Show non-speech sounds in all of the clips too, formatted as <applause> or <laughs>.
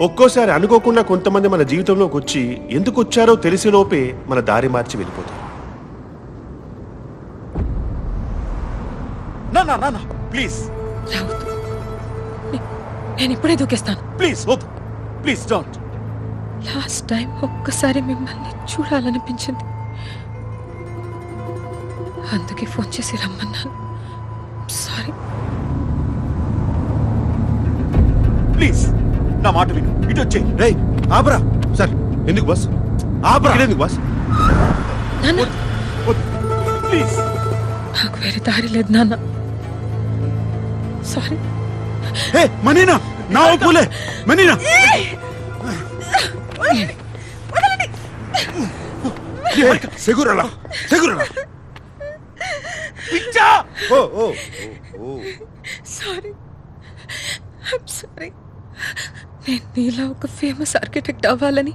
ఒక్కోసారి అనుకోకుండా కొంతమంది మన జీవితంలోకి వచ్చి ఎందుకు వచ్చారో తెలిసేలోపే మన దారి మార్చి వెళ్ళిపోతారు. నా నా నా ప్లీజ్. రావద్దు. నేను ఇప్పుడే దూకేస్తాను. ప్లీజ్ వద్దు. Please don't. లాస్ట్ టైం ఒక్కసారి మిమ్మల్ని చూడాలనిపించింది. అందుకే ఫోన్ చేసి రమ్మన్నాను. సారీ. ప్లీజ్. నా మాట విను. ఇటు వచ్చే రేయ్ ఆపరా. సార్ ఎందుకు బస్? ఆపరా. ఎందుకు బస్? నాన్న. ప్లీజ్. నాకు వేరే దారి లేదు నాన్న. సారీ. ఏ మనీనా. నా ఒప్పులే. మనీనా. సెగురలా. సెగురలా. పిచ్చా. Oh oh oh sorry. I'm sorry నేను నీలా ఒక ఫేమస్ ఆర్కిటెక్ట్ అవ్వాలని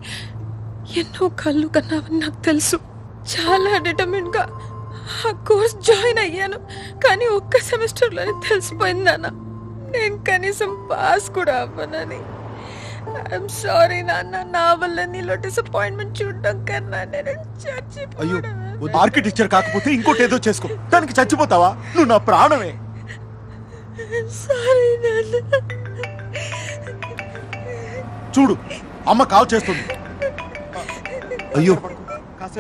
ఎన్నో కళ్ళు కన్నావని నాకు తెలుసు. చాలా డిటర్మిన్గా ఆ కోర్స్ జాయిన్ అయ్యాను. కానీ ఒక్క సెమిస్టర్లోనే తెలిసిపోయింది నాన్న. నేను కనీసం పాస్ కూడా అవ్వనని. ఐఎమ్ సారీ నాన్న నా వల్ల నీలో డిసప్పాయింట్మెంట్ చూడడం కన్నా నేను అయ్యో చచ్చిపోయాను ఆర్కిటెక్చర్ కాకపోతే ఇంకోటి ఏదో చేసుకో. దానికి చచ్చిపోతావా? నువ్వు నా ప్రాణమే. సారీ నాన్న. చూడు అమ్మ కాల్ చేస్తుంది. అయ్యో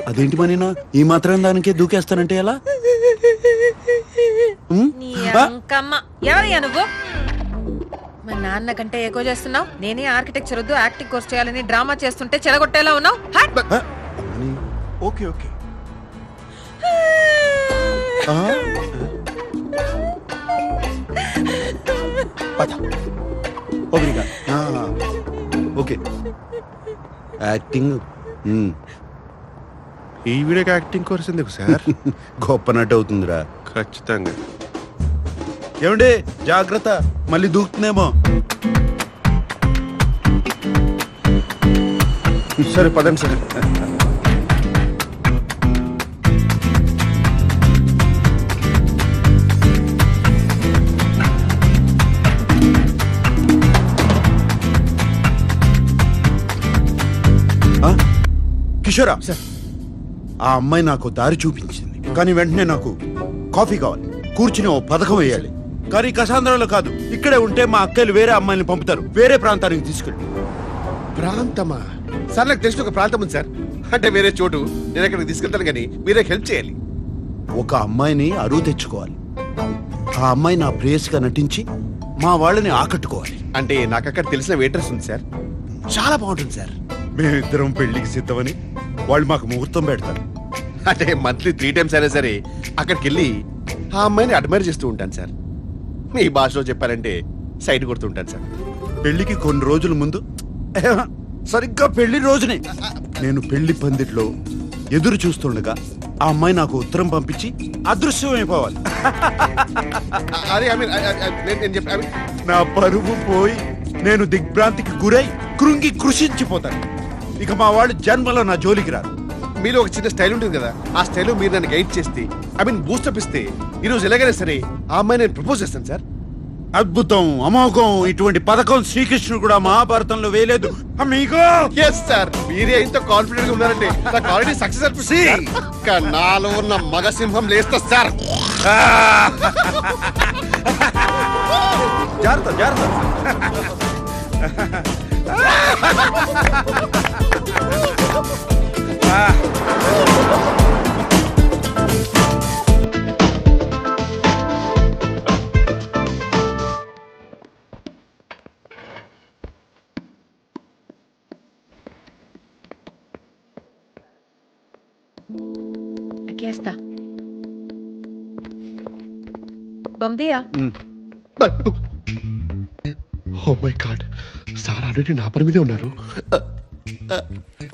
అదేంటి మనీనా ఈ మాత్రం దానికే దూకేస్తానంటే ఎలా? ఎవరయ్యా నువ్వు? మా నాన్న కంటే ఎక్కువ చేస్తున్నావు. నేనే ఆర్కిటెక్చర్ వద్దు యాక్టింగ్ కోర్స్ చేయాలని డ్రామా చేస్తుంటే చెడగొట్టేలా ఉన్నావు. Okay okay. ఆ? పద. ఓబ్రిగా. ఆ, ఓకే. Acting um. ఈ వీడియోకి యాక్టింగ్ కోర్స్ ఎందుకు సార్? <laughs> గొప్ప నటు అవుతుందిరా. ఖచ్చితంగా. ఏమండి జాగ్రత్త మళ్ళీ దూకుతుందేమో. సరే పదండి సార్. కిషోరా ఆ అమ్మాయి నాకు దారి చూపించింది. కానీ వెంటనే నాకు కాఫీ కావాలి. కూర్చుని ఓ పథకం వేయాలి. కానీ కసాంధ్రంలో కాదు. ఇక్కడే ఉంటే మా అక్కలు వేరే అమ్మాయిని పంపుతారు. వేరే ప్రాంతానికి తీసుకెళ్ళి. ప్రాంతమా? సార్ నాకు తెలిసిన ఒక ప్రాంతం ఉంది సార్. అంటే వేరే చోటు. నేను అక్కడికి తీసుకెళ్తాను కానీ మీరే హెల్ప్ చేయాలి. ఒక అమ్మాయిని అరువు తెచ్చుకోవాలి. ఆ అమ్మాయి నా ప్రేయస్గా నటించి మా వాళ్ళని ఆకట్టుకోవాలి. అంటే నాకు అక్కడ తెలిసిన వెయిటర్స్ ఉంది సార్. చాలా బాగుంటుంది సార్. మేమిద్దరం పెళ్ళికి సిద్ధమని వాళ్ళు మాకు ముహూర్తం పెడతారు. అంటే మంత్లీ త్రీ టైమ్స్ అయినా సరే అక్కడికి వెళ్ళి ఆ అమ్మాయిని అడ్మైర్ చేస్తూ ఉంటాను సార్. మీ భాషలో చెప్పాలంటే సైడ్ కొడుతూ ఉంటాను సార్. పెళ్ళికి కొన్ని రోజుల ముందు? సరిగ్గా పెళ్ళి రోజునే. నేను పెళ్ళి పందిట్లో ఎదురు చూస్తుండగా ఆ అమ్మాయి నాకు ఉత్తరం పంపించి అదృశ్యమైపోవాలి. నా పరువు పోయి నేను దిగ్భ్రాంతికి గురై కృంగి కృషించిపోతాను. ఇక మా వాళ్ళు జన్మలో నా జోలికి రారు. మీలో ఒక చిన్న స్టైల్ ఉంటుంది కదా ఆ స్టైల్ మీరు నన్ను గైడ్ చేస్తే ఐ మీన్ బూస్టప్ ఇస్తే ఈ రోజు ఎలాగైనా సరే ఆ అమ్మాయి నేను ప్రపోజ్ చేస్తాను సార్. అద్భుతం అమోఘం ఇటువంటి పథకం శ్రీకృష్ణుడు కూడా మహాభారతంలో వేయలేదు. అమ్మీగో ఎస్ సార్ మీరే ఇంత కాన్ఫిడెంట్గా ఉన్నారంటే నాకు ఆల్రెడీ సక్సెస్ అనిపిస్తుంది ఇంకా నాలో ఉన్న మగ సింహం లేస్తా సార్ జాగ్రత్త జాగ్రత్త. Aquí está. Bom dia. Oh my God sir already నా పని మీదే ఉన్నారు.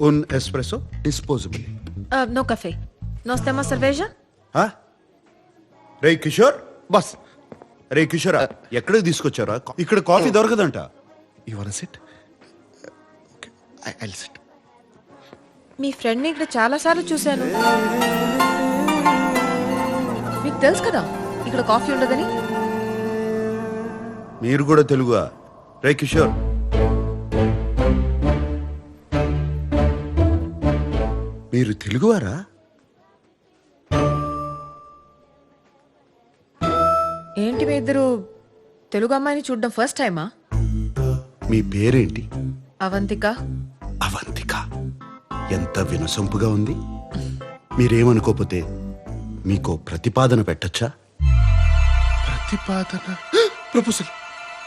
ఉన్ espresso disposable Uh, no café. Nós temos cerveja? రే కిషోర్ బస్ రే కిషోర్ ఎక్కడికి తీసుకొచ్చారా? ఇక్కడ coffee దొరకదంట. You want sit okay I sit మీ ఫ్రెండ్ని ఇక్కడ చాలా సార్లు చూశాను. మీకు తెలుసు కదా ఇక్కడ కాఫీ ఉండదని? మీరు కూడా తెలుగుగా రే కిషోర్ మీరు తెలుగువారా? ఏంటి మీ ఇద్దరు తెలుగు అమ్మాయిని చూడడం ఫస్ట్ టైమా మీ పేరేంటి? అవంతిక. అవంతిక. ఎంత వినసొంపుగా ఉంది. మీరేమనుకోపోతే మీకో ప్రతిపాదన పెట్టచ్చా? ప్రతిపాదన? ప్రపోజల్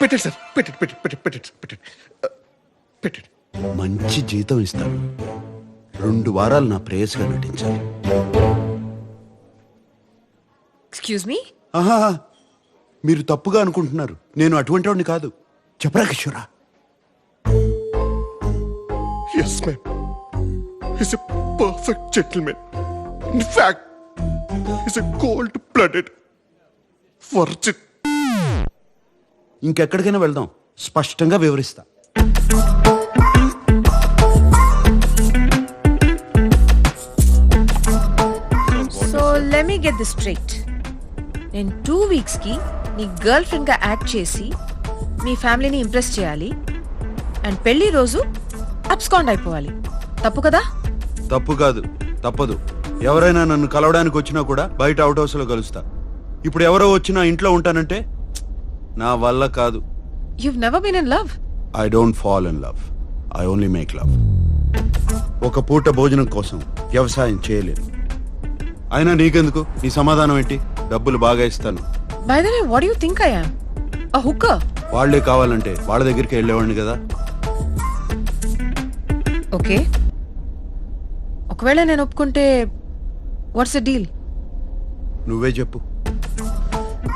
పెట్టండి సార్ పెట్టండి పెట్టండి పెట్టండి పెట్టండి పెట్టండి ఆ, పెట్టండి. మంచి జీతం ఇస్తాను. రెండు వారాలు నా ప్రేయస్గా నటించాలి. ఎక్స్క్యూజ్ మీ ఆహా మీరు తప్పుగా అనుకుంటున్నారు. నేను అటువంటి వాడిని కాదు. చెప్పరా కిషోరా? Yes ma'am is a perfect gentlemen in fact is a cold blooded virgin ఇంకెక్కడికైనా వెళ్దాం. స్పష్టంగా వివరిస్తా. So let me get the straight నేను టూ వీక్స్కి నీ గర్ల్ ఫ్రెండ్గా యాక్ట్ చేసి మీ ఫ్యామిలీని ఇంప్రెస్ చేయాలి అండ్ పెళ్ళి రోజు అబ్స్కాండ్ అయిపోవాలి తప్పు కదా తప్పు కాదు తప్పదు ఎవరైనా నన్ను కలవడానికి వచ్చినా కూడా బయట అవుట్ హౌస్లో కలుస్తా ఇప్పుడు ఎవరో వచ్చినా ఇంట్లో ఉంటానంటే నా వల్ల కాదు you've never been in love I don't fall in love I only make love ఒక పూట భోజనం కోసం వ్యవసాయం చేయలేను అయినా నీకెందుకు? నీ సమాధానం ఏంటి? డబ్బులు బాగా ఇస్తాను. By the way what you think I am a hooker వాళ్ళే కావాలంటే వాళ్ళ దగ్గరికి వెళ్ళేవాడిని కదా. ఓకే ఒకవేళ నేను ఒప్పుకుంటే వాట్స్ ద డీల్ నువ్వే చెప్పు.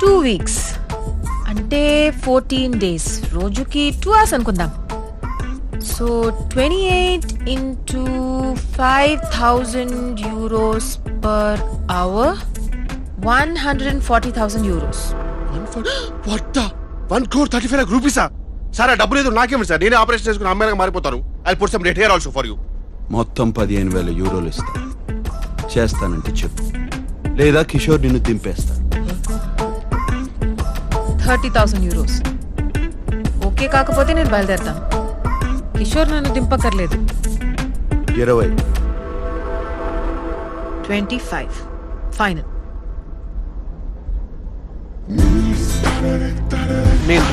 టూ వీక్స్ అంటే ఫోర్టీన్ డేస్ రోజుకి టూ అవర్స్ అనుకుందాం. So twenty eight into five thousand euros per hour one hundred and forty thousand euros what one crore thirty five రూపీసా sir ఆ డబ్బు లేదు నాకేమిటి సార్ నేనే ఆపరేషన్ చేసుకుని అమ్మాయిగా మారిపోతాను. I put some red hair also for you మొత్తం పదిహేను వేల యూరోలు ఇస్తా. చేస్తానంటే చెప్పు. లేదా కిషోర్ నిన్ను దింపేస్తా. Thirty thousand euros. ఓకే కాకపోతే నేను బయలుదేరతాను. కిషోర్ నన్ను దింపక్కర్లేదు. ఇరవై. Twenty five. ఫైనల్. నేను